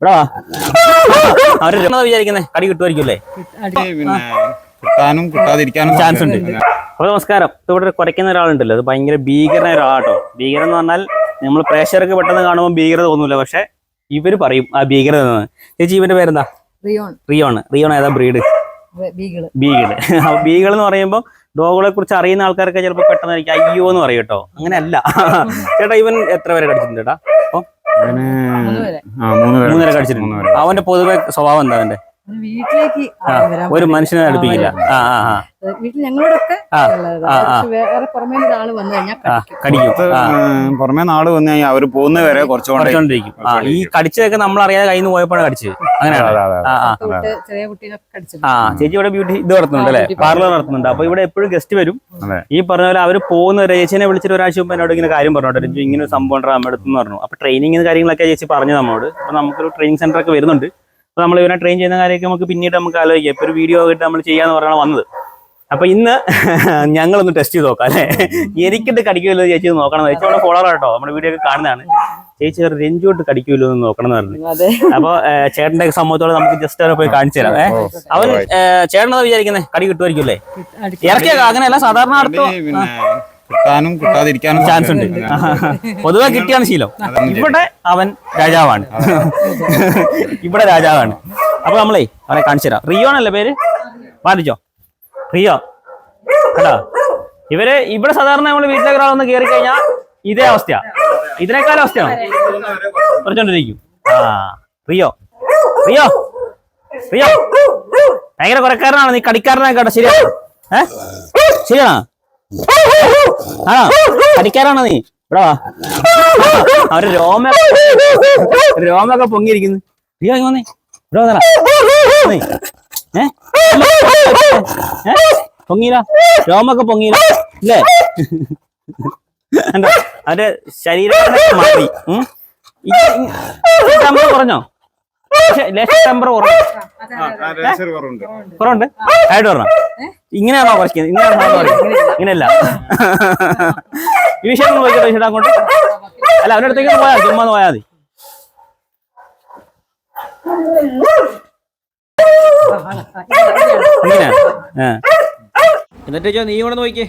ഇവിടെ വാ. അവർ വിചാരിക്കുന്നേ? കടി കിട്ടുമായിരിക്കുമല്ലേ പിന്നെ കിട്ടാനും കിട്ടാതിരിക്കാനും ചാൻസ് ഉണ്ട്. അപ്പൊ നമസ്കാരം. ഇവിടെ കുറയ്ക്കുന്ന ഒരാളുണ്ടല്ലോ. അത് ഭയങ്കര ഭീകരനായ ഒരാളാട്ടോ. ഭീകരം എന്ന് പറഞ്ഞാൽ നമ്മൾ പ്രേക്ഷകർക്ക് പെട്ടെന്ന് കാണുമ്പോൾ ഭീകരത തോന്നൂല. പക്ഷെ ഇവർ പറയും ആ ഭീകരത എന്ന്. ചേച്ചി ഇവന്റെ പേരെന്താ? റിയോൺ. റിയോൺ. റിയോൺ ഏതാ ബ്രീഡ്? ബീഗിൾ. ബീഗിൾ എന്ന് പറയുമ്പോൾ ഡോഗുകളെ കുറിച്ച് അറിയുന്ന ആൾക്കാരൊക്കെ ചിലപ്പോൾ പെട്ടെന്ന് എനിക്ക് അയ്യോ എന്ന് പറയും കേട്ടോ. അങ്ങനെയല്ല. ചേട്ടാ ഇവൻ എത്ര പേരെ കടിച്ചിട്ടുണ്ട് ചേട്ടാ? അവന് മൂന്നര കടിച്ചിട്ടുണ്ട്. അവന്റെ പൊതുവെ സ്വഭാവം എന്താ അവന്റെ? അവന് വീട്ടിലേക്ക് ഒരു മനുഷ്യനെ അടുപ്പിക്കില്ല. വീട്ടിൽ ഞങ്ങളോടൊക്കെ. വേറെ പുറമേ ആൾ വന്നു കഴിഞ്ഞാൽ കടിക്കും. പുറമേ നാൾ വന്നു കഴിഞ്ഞാൽ അവർ പോകുന്ന വരെ കുറച്ചുകൊണ്ടിരിക്കും. ഈ കടിച്ചതൊക്കെ നമ്മൾ അറിയാതെ കയ്യിൽ നിന്ന് പോയപ്പോഴാണ് കടിച്ചത്. അങ്ങനെയാണ്. ആ ചേച്ചി ഇവിടെ ബ്യൂട്ടി ഇത് നടത്തുന്നുണ്ട് അല്ലെ? പാർലർ നടത്തുന്നുണ്ട്. അപ്പൊ ഇവിടെ എപ്പോഴും ഗസ്റ്റ് വരും. ഈ പറഞ്ഞ പോലെ അവർ പോകുന്ന ചേച്ചിനെ വിളിച്ചിട്ട് ഒരാഴ്ച മുമ്പ് എന്നോട് ഇങ്ങനെ കാര്യം പറഞ്ഞോട്ടെ. ഇങ്ങനെ ഒരു സംഭവം നമ്മുടെ അടുത്ത് പറഞ്ഞു. അപ്പൊ ട്രെയിനിങ് കാര്യങ്ങളൊക്കെ ചേച്ചി പറഞ്ഞു നമ്മോട് അപ്പൊ നമുക്കൊരു ട്രെയിനിങ് സെന്റർ ഒക്കെ വരുന്നുണ്ട്. അപ്പൊ നമ്മൾ ഇവനെ ട്രെയിൻ ചെയ്യുന്ന കാര്യമൊക്കെ നമുക്ക് പിന്നീട് നമുക്ക് ആലോചിക്കാം. ഇപ്പൊ ഒരു വീഡിയോ ആയിട്ട് നമ്മൾ ചെയ്യാന്ന് പറഞ്ഞാണ് വന്നത്. അപ്പൊ ഇന്ന് ഞങ്ങളൊന്ന് ടെസ്റ്റ് ചെയ്ത് നോക്കാം അല്ലെ? എനിക്കിട്ട് കടിക്കുമല്ലോ ചേച്ചി നോക്കണം ചേച്ചി അവിടെ ഫോളോ ആട്ടോ നമ്മുടെ വീഡിയോ ഒക്കെ കാണുന്നതാണ്. ചേച്ചി അവർ രഞ്ജുട്ട് കടിക്കുമല്ലോ എന്ന് നോക്കണം എന്ന് പറഞ്ഞു. അതെ. അപ്പൊ ചേട്ടന്റെ സംഭവത്തോടെ നമുക്ക് ജസ്റ്റ് അവരെ പോയി കാണിച്ചു തരാം അവൻ ചേട്ടനത് വിചാരിക്കുന്നത് കടി കിട്ടുമായിരിക്കും അല്ലേ? ഇറക്കിയാ അങ്ങനെയല്ല സാധാരണ അടുത്ത് കിട്ടാനും കിട്ടാതിരിക്കാനും ചാൻസ് ഉണ്ട്. പൊതുവെ കിട്ടിയാണ് ശീലം. ഇവിടെ അവൻ രാജാവാണ്. ഇവിടെ രാജാവാണ്. അപ്പൊ നമ്മളേ അവനെ കാണിച്ചു തരാം. റിയോ ആണല്ലേ പേര്? മാറ്റിച്ചോ. റിയോ. കേട്ടോ ഇവർ ഇവിടെ സാധാരണ നമ്മൾ വീട്ടിലേക്ക് ഒരാളൊന്ന് കയറി കഴിഞ്ഞാൽ ഇതേ അവസ്ഥയാ. ഇതിനേക്കാളും അവസ്ഥയാണ്. കുറച്ചോണ്ടിരിക്കും. ആ റിയോ. റിയോ. റിയോ. ഭയങ്കര കുറക്കാരനാണ്. നീ കടിക്കാരനാണ് കേട്ടോ. ശരിയാണോ ഏ? ശരിയാണോ? ആണോ? കടിക്കാരാണോ നീ? ഇവിടെ വാ. അവർ രോമ രോമൊക്കെ പൊങ്ങിയിരിക്കുന്നു. റിയോ ഇങ്ങ് വന്നേ. ഇവിടെ വന്നടാ? പൊങ്ങിയില്ല. രോമൊക്കെ പൊങ്ങിയില്ല. ഇല്ലേ? എന്താ അവന്റെ ശരീരം മാറി. ഉം. കുറഞ്ഞു കുറവുണ്ട്. കുറവുണ്ട്. ആയിട്ട് പറഞ്ഞോ ഇങ്ങനെയാണോ കുറയ്ക്കുന്നത്? ഇങ്ങനെയാണോ ഇങ്ങനെയല്ല. ഈ വിഷയം അങ്ങോട്ട്. അല്ല അവരുടെ അടുത്തേക്ക് പോയാൽ മതി, ചുമ്മാ പോയാൽ മതി. എന്നിട്ട് നീ ഇവിടെ നോക്കിയേ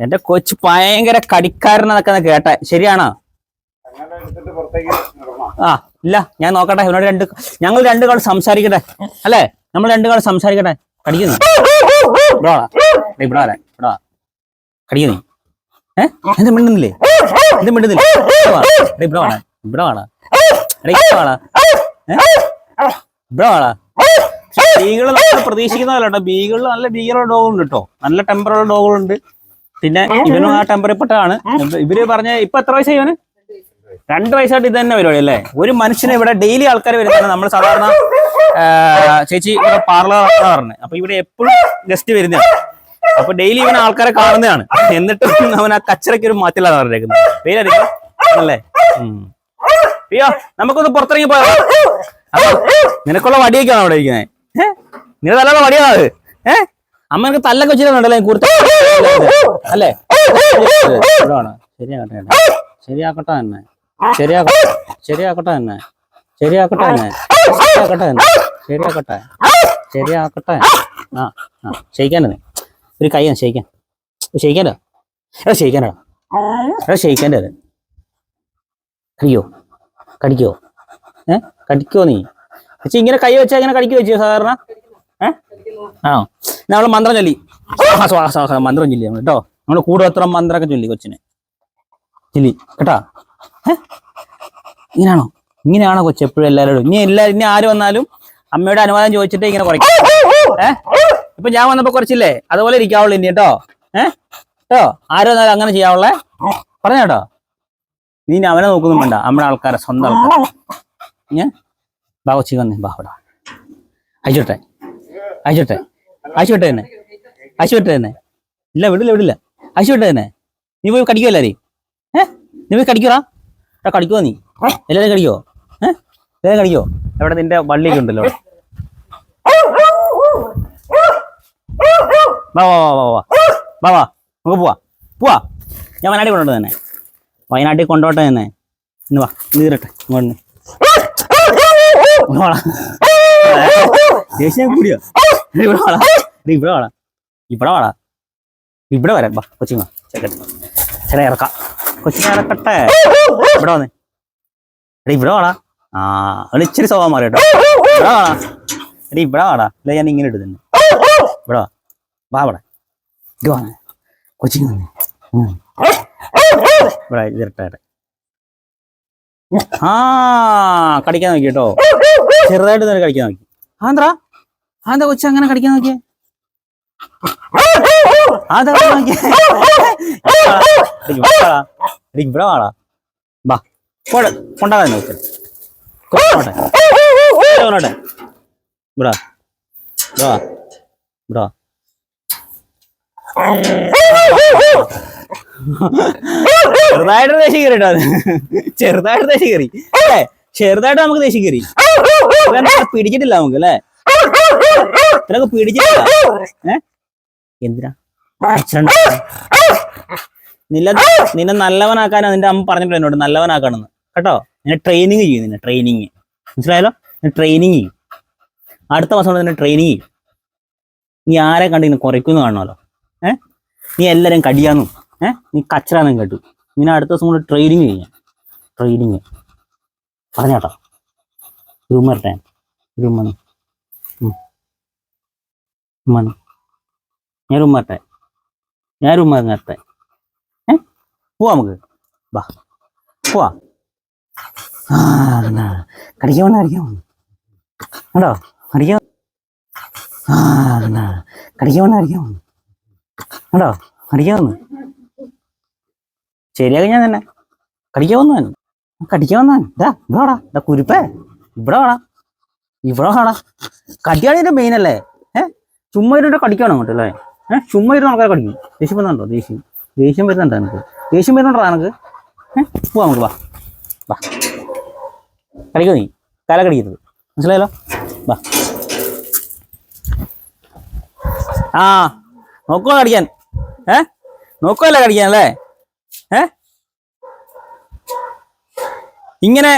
എന്റെ കൊച്ചു ഭയങ്കര കടിക്കാരനെന്നൊക്കെ കേട്ടെ. ശരിയാണോ? ആ ഇല്ല ഞാൻ നോക്കട്ടെ. ഇവനോട് രണ്ട് ഞങ്ങൾ രണ്ടു കാൾ സംസാരിക്കട്ടെ. അല്ലേ? നമ്മൾ രണ്ടു കാൾ സംസാരിക്കട്ടെ. കടിക്കുന്നു? ഇവിടെ വാടാ. ഇവിടെ വരാ ഇവിടെ വാ. കടിക്കുന്നു ഏ? എന്ത് മിണ്ടുന്നില്ലേ? എന്ത് മിണ്ടുന്നില്ലേ? ഇവിടെ വാടാ. ഇവിടെ വാടാ. ഇവിടെ വാടാ? ഇവിടെ വാടാ. ബീകൾ നമ്മൾ പ്രതീക്ഷിക്കുന്നതല്ല ബീകളിൽ നല്ല ഭീകരമുള്ള ഡോഗുണ്ട് കേട്ടോ. നല്ല ടെമ്പറുള്ള ഡോഗുകളുണ്ട്. പിന്നെ ഇവനും ആ ടെമ്പറിൽപ്പെട്ടാണ് ഇവർ പറഞ്ഞ ഇപ്പൊ എത്ര വയസ്സായി ഇവന്? രണ്ട് വയസ്സായിട്ട് ഇത് തന്നെ പരിപാടി അല്ലേ? ഒരു മനുഷ്യനെ ഇവിടെ ഡെയിലി ആൾക്കാർ വരുന്നതാണ് നമ്മൾ സാധാരണ ചേച്ചി ഇവിടെ പാർലർ പറഞ്ഞത് അപ്പൊ ഇവിടെ എപ്പോഴും ഗസ്റ്റ് വരുന്നതാണ്. അപ്പൊ ഡെയിലി ഇവൻ ആൾക്കാരെ കാണുന്നതാണ്. എന്നിട്ടും അവൻ ആ കച്ചറയ്ക്ക് ഒരു മാറ്റില്ലാതെ പറഞ്ഞേക്കുന്നത് പേരറിയാം അല്ലേ. അയ്യോ നമുക്കൊന്ന് പുറത്തിറങ്ങി പോയോ അപ്പൊ നിനക്കുള്ള വടിയൊക്കെയാണ് അവിടെ ഇരിക്കുന്നത്? ഏഹ് നിന്റെ തല്ലാതെ വടിയാണത് ഏഹ് അമ്മ എനിക്ക് തല്ലൊക്കെ വെച്ചിട്ടുണ്ടല്ലേ കുർത്ത അല്ലേ. ശരിയാക്കട്ടെ കേട്ടോ. ശരിയാക്കട്ടെ തന്നെ ശരിയാക്കട്ടെ ശരിയാക്കട്ടെ തന്നെ ശരിയാക്കട്ടെ തന്നെ ശരിയാക്കട്ടെ തന്നെ ശരിയാക്കട്ടെ ശരിയാക്കട്ടെ ആ ആ ക്ഷയിക്കാനേ ഒരു കൈ ക്ഷയിക്കാൻ ക്ഷയിക്കാലോ എടാ ക്ഷയിക്കാനോ എടാ ക്ഷയിക്കാന്റെ അത് കടിക്കോ കടിക്കോ കടിക്കോ നീ പക്ഷെ ഇങ്ങനെ കൈ വെച്ചാൽ ഇങ്ങനെ കടിക്കോ വെച്ചോ സാധാരണ ആണോ നമ്മൾ മന്ത്രം ചൊല്ലി. മന്ത്രം ചൊല്ലി നമ്മൾ കേട്ടോ നമ്മൾ കൂടോത്രം മന്ത്രമൊക്കെ ചൊല്ലി കൊച്ചിന്. ചൊല്ലി കേട്ടാ? ഇങ്ങനെയാണോ ഇങ്ങനെയാണോ കൊച്ചു എപ്പോഴും എല്ലാവരോടും ഇനി എല്ലാവരും ഇനി ആര് വന്നാലും അമ്മയുടെ അനുവാദം ചോദിച്ചിട്ട് ഇങ്ങനെ കുറയ്ക്കും. ഏഹ് ഇപ്പൊ ഞാൻ വന്നപ്പോ കുറച്ചില്ലേ? അതുപോലെ ഇരിക്കാവുള്ളൂ ഇനി കേട്ടോ ഏഹ് കേട്ടോ ആര് വന്നാലും അങ്ങനെ ചെയ്യാവുള്ളേ? പറഞ്ഞ കേട്ടോ നീ അവനെ നോക്കുന്നു വേണ്ട. നമ്മുടെ ആൾക്കാരെ സ്വന്തം ആൾക്കാർ ഞാൻ ബാ കൊച്ചി വന്നേ. ബാ അവിടെ അയച്ചോട്ടെ. അയച്ചോട്ടെ അയച്ചോട്ടെ തന്നെ അയച്ചോട്ടെ തന്നെ ഇല്ല വിടില്ല വിടില്ല. അയച്ചോട്ടെ തന്നെ നീ പോയി കടിക്കുമോ എല്ലാരെയും ഏ? നീ പോയി കടിക്കുറാ എടാ കടിക്കുവോ നീ? എല്ലാവരും കടിക്കോ? ഏ? എല്ലാവരും കടിക്കോ? എവിടെ നിന്റെ വള്ളിയൊക്കെ ഉണ്ടല്ലോ. വാ വാ നമുക്ക് പോവാ. പോവാ. ഞാൻ വയനാട്ടിൽ കൊണ്ടോട്ടെ തന്നെ. വയനാട്ടിൽ കൊണ്ടോട്ടെ തന്നെ ഇന്ന് വാ നീറട്ടെ തീരട്ടെ ഇങ്ങോട്ട് ദേഷ്യം കൂടിയോ? ഇവിടെ വാടാ. നീ ഇവിടെ വാടാ. ഇവിടെ വാടാ. ഇവിടെ വരാം. വാ കൊച്ചിങ്ങ ചേക്കട്ടെ ചേട്ടാ ഇറക്കാം. കൊച്ചിനെ ഇറക്കട്ടെ. ഇവിടെ വന്നേ. എടി ഇവിടെ വാടാ. ആ ഇച്ചിരി സ്വഭാവം മാറി കേട്ടോ. ഇവിടെ വാടാ എടി ഇവിടെ വാടാ. ഞാൻ ഇങ്ങനെ ഇടുന്നുണ്ട് ഇവിടെ വാ. വാ ഇവിടെ. ഇത് വാ. കൊച്ചിങ്. ഇവിടെ ഇതിരട്ടെ ആ കടിക്കാൻ നോക്കി കേട്ടോ. ചെറുതായിട്ട് തന്നെ കടിക്കാൻ നോക്കി. ആന്ധ്രാ ആന്താ കൊച്ചു അങ്ങനെ കടിക്കാൻ നോക്കിയേ? അതാ ഇവിടെ വാടാ. ബാ പോടെ കൊണ്ടാകാൻ നോക്കി കൊണ്ടോട്ടെ. കൊണ്ടോട്ടെ. ഇവിടെ ഇവിടെ ഇവിടെ ചെറുതായിട്ട് ദേശി കയറി കേട്ടോ ചെറുതായിട്ട് ദേശി കയറി. അല്ലേ? ചെറുതായിട്ട് നമുക്ക് ദേശി കയറി. പിടിച്ചിട്ടില്ല നമുക്ക് അല്ലേ? ഇവനൊക്കെ പിടിച്ചിട്ടില്ല ഏ? എന്തിനാ? നിന്നെ നിന്നെ നല്ലവനാക്കാനാ നിന്റെ അമ്മ പറഞ്ഞിട്ടില്ല എന്നോട്? നല്ലവനാക്കണമെന്ന്. കേട്ടോ? നിന്നെ ട്രെയിനിങ് ചെയ്യും നിന്നെ ട്രെയിനിങ് മനസ്സിലായല്ലോ? ട്രെയിനിങ് ചെയ്യും. അടുത്ത മാസം നിന്നെ ട്രെയിനിങ് ചെയ്യും. നീ ആരെ കണ്ട് ഇങ്ങനെ കുറയ്ക്കുന്നു കാണണമല്ലോ ഏഹ് നീ എല്ലാരും കടിയാന്നു ഏഹ് നീ കച്ചറാന്നും കേട്ടു. നിന്നെ അടുത്ത ദിവസം കൊണ്ട് ട്രെയിനിങ് ചെയ്യാം ട്രെയിനിങ് പറഞ്ഞാട്ടോ റൂമർ ടൈം റൂം വന്നു ഞാൻ വരട്ടെ ഞാൻ റൂം വരട്ടെ ഏ? പോവാ നമുക്ക്. വാ പോവാ. കടിക്കാൻ വന്ന കടിക്കാൻ വന്നു? കണ്ടോ? കടിക്കാൻ കടിക്കാൻ വന്ന കടിക്കാൻ വന്നു? കണ്ടോ? കടിക്കാൻ വന്നു? ഞാൻ തന്നെ. കടിക്കാൻ വന്നു ഞാൻ കടിക്കാൻ വന്നാൻ ഇതാ ഇവിടെ വാടാ. ഇതാ കുരുപ്പേ. ഇവിടെ വാടാ. ഇവിടെ വാടാ. കടിയാണ് മെയിൻ അല്ലേ? ചുമ്മാ ഇരുന്നിട്ട് കടിക്കണം അങ്ങോട്ട് അല്ലേ? ഏഹ് ചുമ്മാ ഇരുന്ന് ആൾക്കാരെ കടിക്കും. ദേഷ്യം വരുന്നുണ്ടോ? ദേഷ്യം. ദേഷ്യം വരുന്നുണ്ടോ എനിക്ക് ദേഷ്യം വരുന്നുണ്ടോ എനിക്ക് ഏഹ് പോവാ നമുക്ക് വാ. വാ. കടിക്കോ നീ. തല കടിക്കരുത്. മനസ്സിലായല്ലോ? വാ. ആ നോക്കോ കടിക്കാൻ? ഏ? നോക്കുവല്ലേ കടിക്കാൻ അല്ലേ? ഏ? ഇങ്ങനെ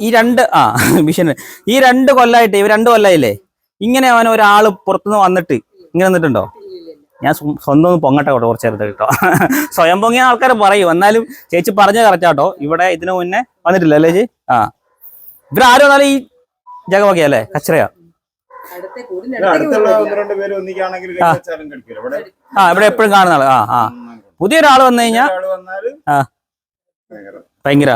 ഈ രണ്ട് ആ മിഷൻ ഈ രണ്ട് കൊല്ലായിട്ട് ഇവ രണ്ട് കൊല്ലായില്ലേ? ഇങ്ങനെ അവൻ ഒരാൾ പുറത്തുനിന്ന് വന്നിട്ട് ഇങ്ങനെ നിന്നിട്ടുണ്ടോ? ഞാൻ സ്വ- സ്വന്തം ഒന്ന് പൊങ്ങട്ടെ കേട്ടോ കുറച്ച് നേരത്തെ കേട്ടോ. സ്വയം പൊങ്ങിയ ആൾക്കാർ പറയും. എന്നാലും ചേച്ചി പറഞ്ഞ കറക്റ്റാട്ടോ ഇവിടെ ഇതിനു മുന്നേ വന്നിട്ടില്ല അല്ലേ ചേച്ചി? ആ. ഇവരാരും വന്നാലും ഈ ജഗവകയാ അല്ലേ? കച്ചറയാ. ആ. ഇവിടെ എപ്പോഴും കാണുന്ന ആൾ. ആ ആ. പുതിയൊരാൾ വന്നു വന്നാൽ ആ. ഭയങ്കര ഭയങ്കര.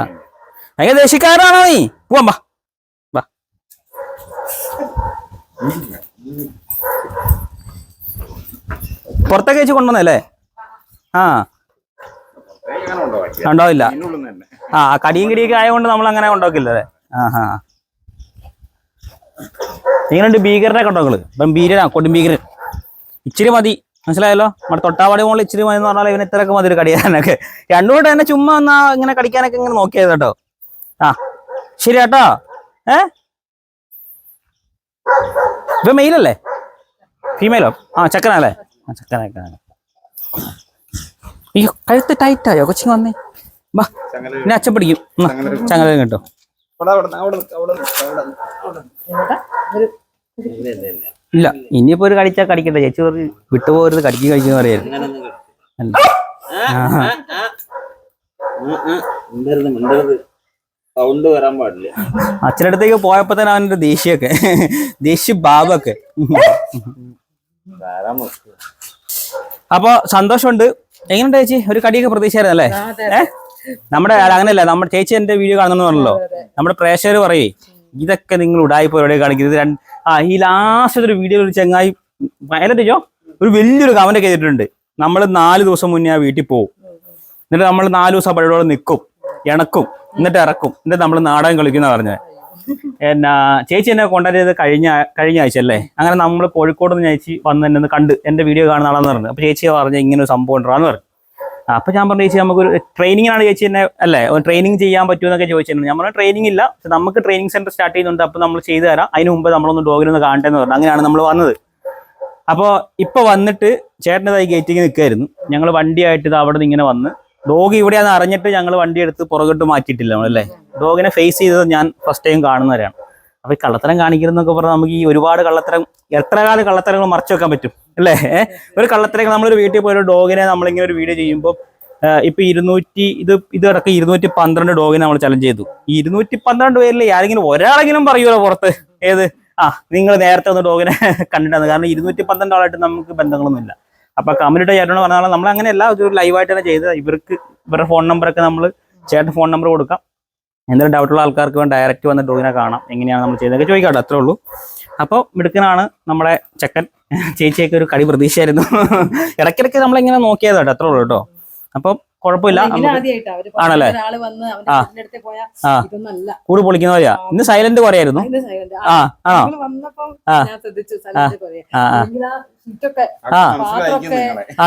ഭയങ്കര ദേഷ്യക്കാരനാണോ നീ? പോവാം ബാ ബാ പുറത്തേക്ക് വെച്ച് കൊണ്ടുവന്നല്ലേ ആ. ഉണ്ടാവില്ല. ആ കടിയും കിടിയൊക്കെ ആയതുകൊണ്ട് നമ്മൾ അങ്ങനെ ഉണ്ടാക്കില്ല അല്ലേ ആ. ഹാ എങ്ങനെയുണ്ട് ഭീകരനെ കൊണ്ടോക്കൾ ഇപ്പം ഭീകരനാ കൊടും ഭീകരൻ. ഇച്ചിരി മതി. മനസ്സിലായല്ലോ? നമ്മുടെ തൊട്ടാവാടി മോളിൽ ഇച്ചിരി മതി എന്ന് പറഞ്ഞാൽ ഇവന് ഇത്രയൊക്കെ മതി ഒരു കടിയാനൊക്കെ രണ്ടു കൂടെ തന്നെ ചുമ്മാ എന്നാ ഇങ്ങനെ കടിക്കാനൊക്കെ ഇങ്ങനെ നോക്കിയത് കേട്ടോ. ആ ശരി കേട്ടോ. ഏ? ഇപ്പൊ മെയിലല്ലേ ഫീമെയിലോ ആ ചക്കനല്ലേ ആ ചക്കനൊക്കെ അയ്യോ കഴുത്ത് ടൈറ്റായോ കൊച്ചിങ് വന്നേ. ബാ എന്നെ പിന്നെ അച്ഛൻ പിടിക്കും. ചങ്ങല കേട്ടോ. ഇല്ല, ഇനിയിപ്പോ ഒരു കടിച്ചാ കടിക്കട്ടെ. ചേച്ചി പറഞ്ഞു വിട്ടുപോകരുത് കടിക്കും കഴിക്കുന്ന പറയായിരുന്നു അല്ല. സൗണ്ട് വരാൻ പാടില്ല. അച്ഛനടുത്തേക്ക് പോയപ്പോ തന്നെ അവന്റെ ദേഷ്യൊക്കെ ദേഷ്യ ബാബൊക്കെ. അപ്പൊ സന്തോഷമുണ്ട്. എങ്ങനെയുണ്ട് ചേച്ചി? ഒരു കടിയൊക്കെ പ്രതീക്ഷയായിരുന്നു അല്ലേ? നമ്മുടെ അല്ല, അങ്ങനെയല്ല. നമ്മുടെ ചേച്ചി എന്റെ വീഡിയോ കാണുന്നു പറഞ്ഞല്ലോ. നമ്മുടെ പ്രേക്ഷകർ പറയേ ഇതൊക്കെ നിങ്ങൾ ഉടായ്പ എവിടെ കാണിക്കുന്നത്? രണ്ട് ആ ഈ ലാസ്റ്റ് ഒരു വീഡിയോ ഒരു ചങ്ങായി വയലോ ഒരു വലിയൊരു കമന്റ് ഒക്കെ ചെയ്തിട്ടുണ്ട്. നമ്മൾ നാല് ദിവസം മുന്നേ ആ വീട്ടിൽ പോകും എന്നിട്ട് നമ്മൾ നാല് ദിവസം പഴയോടെ നിൽക്കും ഇണക്കും എന്നിട്ട് ഇറക്കും. എന്നിട്ട് നമ്മൾ നാടകം കളിക്കുന്ന പറഞ്ഞത് എന്നാ ചേച്ചി എന്നെ കോണ്ടാക്ട് ചെയ്ത് കഴിഞ്ഞ കഴിഞ്ഞ ആഴ്ച അല്ലേ? അങ്ങനെ നമ്മൾ കോഴിക്കോട് നിന്ന് ചേച്ചി വന്ന് ഒന്ന് കണ്ട് എന്റെ വീഡിയോ കാണുന്ന ആളാന്ന് പറഞ്ഞു. അപ്പൊ ചേച്ചി പറഞ്ഞ ഇങ്ങനെ ഒരു സംഭവം ഉണ്ടാന്ന് പറഞ്ഞു. അപ്പോൾ അപ്പൊ ഞാൻ പറഞ്ഞു ചേച്ചി നമുക്കൊരു ട്രെയിനിങ്ങിനാണ് ചേച്ചി എന്നെ അല്ലേ? ട്രെയിനിങ് ചെയ്യാൻ പറ്റുമെന്നൊക്കെ ചോദിച്ചിട്ടുണ്ട് ഞാൻ പറഞ്ഞു ട്രെയിനിങ് ഇല്ല. നമുക്ക് ട്രെയിനിങ് സെന്റർ സ്റ്റാർട്ട് ചെയ്യുന്നുണ്ട്. അപ്പൊ നമ്മൾ ചെയ്തു തരാം. അതിന് മുമ്പ് നമ്മളൊന്ന് ഡോഗിനൊന്ന് കാണട്ടെ എന്ന് പറഞ്ഞു. അങ്ങനെയാണ് നമ്മൾ വന്നത്. അപ്പോൾ ഇപ്പൊ വന്നിട്ട് ചേട്ടനതായി ഗേറ്റിങ് നിൽക്കായിരുന്നു ഞങ്ങൾ വണ്ടിയായിട്ട് ഇത് അവിടെ നിന്ന് ഇങ്ങനെ വന്ന് ഡോഗ് ഇവിടെയാന്ന് അറിഞ്ഞിട്ട് ഞങ്ങൾ വണ്ടി എടുത്ത് പുറകോട്ട് മാറ്റിയിട്ടില്ല നമ്മളല്ലേ? ഡോഗിനെ ഫേസ് ചെയ്തത് ഞാൻ ഫസ്റ്റ് ടൈം കാണുന്നവരാണ്. അപ്പൊ ഈ കള്ളത്തരം കാണിക്കുന്നൊക്കെ പറഞ്ഞാൽ നമുക്ക് ഈ ഒരുപാട് കള്ളത്തരം എത്ര കാലം കള്ളത്തരങ്ങൾ മറച്ചു വെക്കാൻ പറ്റും അല്ലേ? ഒരു കള്ളത്തരങ്ങൾ നമ്മളൊരു വീട്ടിൽ പോയ ഒരു ഡോഗിനെ നമ്മളിങ്ങനെ ഒരു വീഡിയോ ചെയ്യുമ്പോൾ ഇപ്പൊ ഇരുന്നൂറ്റി ഇത് ഇത് അടക്കം ഇരുന്നൂറ്റി പന്ത്രണ്ട് ഡോഗിനെ നമ്മൾ ചലഞ്ച് ചെയ്തു. ഈ ഇരുന്നൂറ്റി പന്ത്രണ്ട് പേരിൽ ആരെങ്കിലും ഒരാളെങ്കിലും പറയൂലോ പുറത്ത്? ഏത്? ആ നിങ്ങൾ നേരത്തെ ഒന്ന് ഡോഗിനെ കണ്ടിട്ടാണ് കാരണം ഇരുന്നൂറ്റി പന്ത്രണ്ട് ആളായിട്ട് നമുക്ക് ബന്ധങ്ങളൊന്നുമില്ല. അപ്പൊ കമ്മ്യൂണിറ്റി ചേട്ടനോട് പറഞ്ഞാൽ നമ്മൾ അങ്ങനെയല്ല ഒരു ലൈവായിട്ട് തന്നെ ചെയ്തത്. ഇവർക്ക് ഇവരുടെ ഫോൺ നമ്പറൊക്കെ നമ്മൾ ചേട്ടൻ ഫോൺ നമ്പർ കൊടുക്കാം. എന്തെങ്കിലും ഡൗട്ടുള്ള ആൾക്കാർക്ക് വേണ്ടി ഡയറക്റ്റ് വന്ന് ഡോഗിനെ കാണാം. എങ്ങനെയാണ് നമ്മൾ ചെയ്തതൊക്കെ ചോദിക്കാട്ടോ അത്രേ ഉള്ളൂ. അപ്പോൾ മിടുക്കനാണ് നമ്മുടെ ചെക്കൻ. ചേച്ചിയൊക്കെ ഒരു കടി പ്രതീക്ഷയായിരുന്നു. ഇടയ്ക്കിടയ്ക്ക് നമ്മളിങ്ങനെ നോക്കിയതാട്ടോ അത്രേ ഉള്ളൂ കേട്ടോ. അപ്പം കുഴപ്പമില്ല. ആണല്ലേ? ഒരാൾ വന്ന് അവന്റെ ആ. പോയാ ആ. ഇതൊന്നല്ല. കൂട് പൊളിക്കുന്ന പോലെയാ. ഇന്ന് സൈലന്റ് കുറയായിരുന്നു. ആ ആണോ. ആ.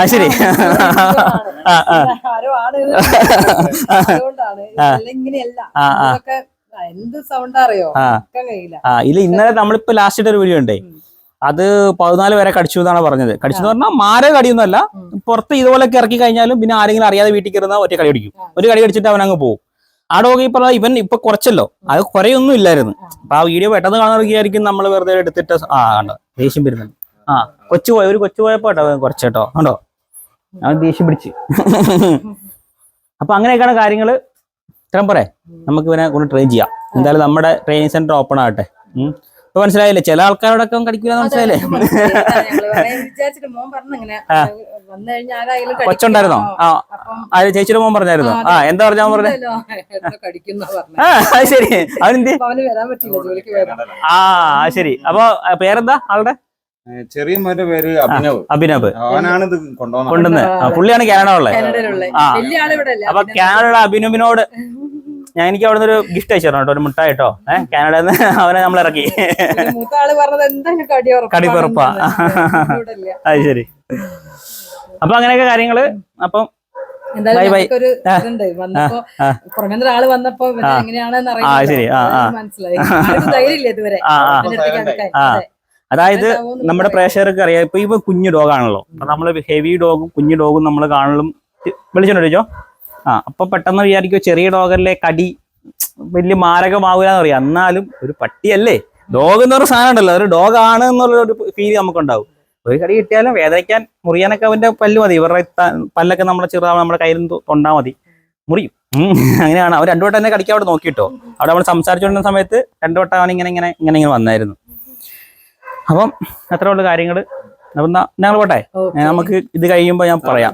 ശരി. എന്ത് സൗണ്ട് അറിയോ? ആ. ആ ഇല്ല ഇന്നലെ നമ്മളിപ്പോ ലാസ്റ്റ് ഒരു വീഡിയോ ഉണ്ടേ അത് പതിനാല് വരെ കടിച്ചു എന്നാണ് പറഞ്ഞത്. കടിച്ചു എന്ന് പറഞ്ഞാൽ മാര കടിയൊന്നുമല്ല. പുറത്ത് ഇതുപോലൊക്കെ ഇറക്കി കഴിഞ്ഞാലും പിന്നെ ആരെങ്കിലും അറിയാതെ വീട്ടിൽ കയറുന്ന ഒറ്റ കടി അടിക്കും ഒരു കടി അടിച്ചിട്ട് അവൻ അങ്ങ് പോകും ആ ഡോഗ് ഈ പറഞ്ഞ ഇവൻ ഇപ്പൊ കുറച്ചല്ലോ. അത് കുറയൊന്നും ഇല്ലായിരുന്നു. അപ്പൊ ആ വീഡിയോ പെട്ടെന്ന് കാണാൻ വിചാരിക്കും നമ്മൾ വെറുതെ എടുത്തിട്ട് ആ കണ്ടോ? ദേഷ്യം വരുന്നുണ്ട്. ആ കൊച്ചു പോയ ഒരു കൊച്ചു പോയപ്പോ കേട്ടോ കുറച്ചേട്ടോ. കണ്ടോ? അവൻ ദേഷ്യം പിടിച്ച്. അപ്പൊ അങ്ങനെയൊക്കെയാണ് കാര്യങ്ങൾ. ഇത്രയും പോരെ. നമുക്ക് ഇവനെ കൊണ്ട് ട്രെയിൻ ചെയ്യാം. എന്തായാലും നമ്മുടെ ട്രെയിനിങ് സെന്റർ ഓപ്പൺ ആകട്ടെ. ഇപ്പൊ മനസ്സിലായില്ലേ? ചില ആൾക്കാരോടൊക്കെ കടിക്കില്ല മനസ്സിലായില്ലേ? കൊച്ചുണ്ടായിരുന്നോ? ആ ആ. ചേച്ചിയുടെ മോൻ പറഞ്ഞായിരുന്നു? ആ എന്താ പറഞ്ഞാ മോൻ പറഞ്ഞേ? ആ അത് ശരി. അവനെന്ത് ആ ശരി. അപ്പൊ പേരെന്താ ആളുടെ? ചെറിയ മോന്റെ പേര് അഭിനവ്. അഭിനവ്. അവനാണ് ഇത് കൊണ്ടുവന്നത് കൊണ്ടുവന്നത് പുള്ളിയാണ് കാനഡ ഉള്ളത്. ആ. അപ്പൊ കാനഡ അഭിനവിനോട് ഞാൻ എനിക്ക് അവിടെ ഒരു ഗിഫ്റ്റ് അയച്ചു തരണം കേട്ടോ ഒരു മുട്ട കേട്ടോ. ഏഹ് കാനഡയിൽ നിന്ന് അവനെ നമ്മൾ ഇറക്കി. പിന്നെ മൂത്ത ആൾ പറഞ്ഞത് എന്തായാലും കടി ഉറപ്പാണ് കടി ഉറപ്പാ. ഇവിടെ ഇല്ല. അത് ശരി. അപ്പൊ അങ്ങനെയൊക്കെ കാര്യങ്ങൾ അപ്പം നിന്ന് ആൾ വന്നപ്പോ. അതായത് നമ്മുടെ. പ്രേക്ഷകർക്ക് അറിയാം ഇപ്പൊ ഇപ്പൊ കുഞ്ഞു ഡോഗാണല്ലോ അപ്പൊ നമ്മൾ ഹെവി ഡോഗും കുഞ്ഞു ഡോഗും നമ്മൾ കാണലും വിളിച്ചോണ്ടോ ആ അപ്പൊ പെട്ടെന്ന് വിചാരിക്കും ചെറിയ ഡോഗല്ലേ കടി വലിയ മാരകമാവില്ല എന്ന് പറയാം. എന്നാലും ഒരു പട്ടിയല്ലേ? ഡോഗ് എന്ന് പറഞ്ഞ സാധനം ഉണ്ടല്ലോ. ഒരു ഡോഗ് ആണ് എന്നുള്ള ഒരു ഫീൽ നമുക്കുണ്ടാവും. ഒരു കടി കിട്ടിയാലും വേദനിക്കാൻ മുറിയാനൊക്കെ അവന്റെ പല്ല് മതി. ഇവരുടെ പല്ലൊക്കെ നമ്മുടെ ചെറുതാവ് നമ്മുടെ കയ്യിൽ നിന്ന് തൊണ്ടാ മതി. മുറിയും. അങ്ങനെയാണ്. അവർ രണ്ടു വട്ടം തന്നെ കടിക്കാൻ അവിടെ നോക്കിയിട്ടോ അവിടെ നമ്മൾ സംസാരിച്ചുകൊണ്ടിരുന്ന സമയത്ത് രണ്ടു വട്ടം അവൻ ഇങ്ങനെ ഇങ്ങനെ ഇങ്ങനെ ഇങ്ങനെ വന്നായിരുന്നു. അപ്പം അത്ര ഉള്ള കാര്യങ്ങൾ അപ്പം ഞങ്ങൾ പോട്ടെ. നമുക്ക് ഇത് കഴിയുമ്പോൾ ഞാൻ പറയാം.